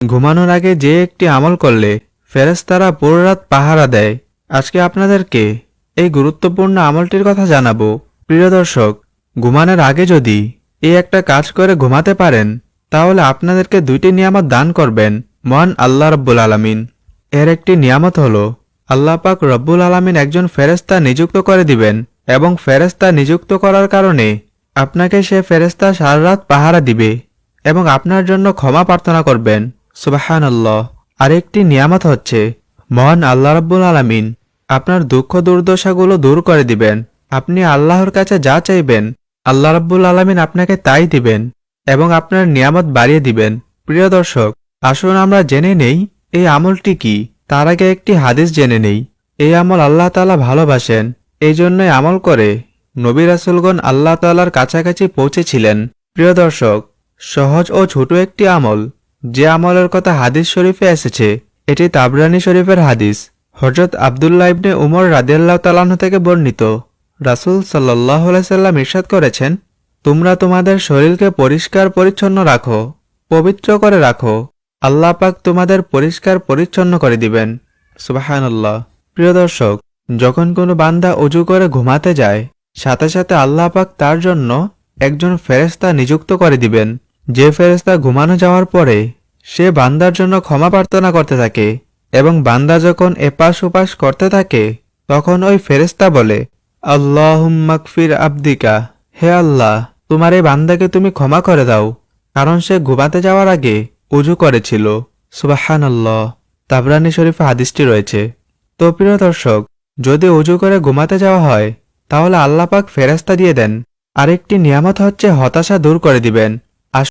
ঘুমানোর আগে যে একটি আমল করলে ফেরেশতারা পুরো রাত পাহারা দেয়। আজকে আপনাদেরকে এই গুরুত্বপূর্ণ আমলটির কথা জানাব। প্রিয় দর্শক, ঘুমানোর আগে যদি এই একটা কাজ করে ঘুমাতে পারেন, তাহলে আপনাদেরকে দুইটি নিয়ামত দান করবেন, মহান আল্লাহ রব্বুল আলামিন। এর একটি নিয়ামত হল, আল্লাহ পাক রব্বুল আলামিন একজন ফেরেস্তা নিযুক্ত করে দিবেন এবং ফেরেস্তা নিযুক্ত করার কারণে আপনাকে সে ফেরেস্তা সারা রাত পাহারা দিবে এবং আপনার জন্য ক্ষমা প্রার্থনা করবেন। সুবাহান আল্লাহ আরেকটি নিয়ামত হচ্ছে, মহান আল্লাহ রব্বুল আলামিন আপনার দুঃখ দুর্দশাগুলো দূর করে দিবেন। আপনি আল্লাহর কাছে যা চাইবেন, আল্লাহ রব্বুল আলামিন আপনাকে তাই দিবেন এবং আপনার নিয়ামত বাড়িয়ে দিবেন। প্রিয় দর্শক, আসুন আমরা জেনে নেই, এই আমলটি কি? তার আগে একটি হাদিস জেনে নেই। এই আমল আল্লাহ তাআলা ভালোবাসেন, এই জন্যই আমল করে। নবী রাসুলগণ আল্লাহ তাআলার কাছাকাছি পৌঁছেছিলেন। প্রিয় দর্শক, সহজ ও ছোট একটি আমল। যে আমলের কথা হাদিস শরীফে এসেছে, এটি তাবরানি শরীফের হাদিস। হজরত আবদুল্লাহ ইবনে উমর রাদিয়াল্লাহ তালাহ থেকে বর্ণিত। রাসূল সাল্লাহ সাল্লাম ইরশাদ করেছেন, তোমরা তোমাদের শরীরকে পরিষ্কার পরিচ্ছন্ন রাখো, পবিত্র করে রাখো। আল্লাহ পাক তোমাদের পরিষ্কার পরিচ্ছন্ন করে দিবেন। সুবাহানুল্লাহ। প্রিয় দর্শক, যখন কোনো বান্দা অজু করে ঘুমাতে যায়, সাথে সাথে আল্লাহ পাক তার জন্য একজন ফেরেস্তা নিযুক্ত করে দিবেন। যে ফেরেস্তা ঘুমানো যাওয়ার পরে, সে বান্দার জন্য ক্ষমা প্রার্থনা করতে থাকে এবং বান্দা যখন এপাশ ওপাশ করতে থাকে, তখন ওই ফেরেস্তা বলে আল্লাহ মাকফির আব্দিকা, হে আল্লাহ, তোমার এই বান্দাকে তুমি ক্ষমা করে দাও, কারণ সে ঘুমাতে যাওয়ার আগে উজু করেছিল। সুবাহান আল্লাহ তাবরানি শরীফে হাদিসটি রয়েছে। তো প্রিয় দর্শক, যদি উজু করে ঘুমাতে যাওয়া হয়, তাহলে আল্লাপাক ফেরাস্তা দিয়ে দেন, আরেকটি নিয়ামত হচ্ছে হতাশা দূর করে দিবেন।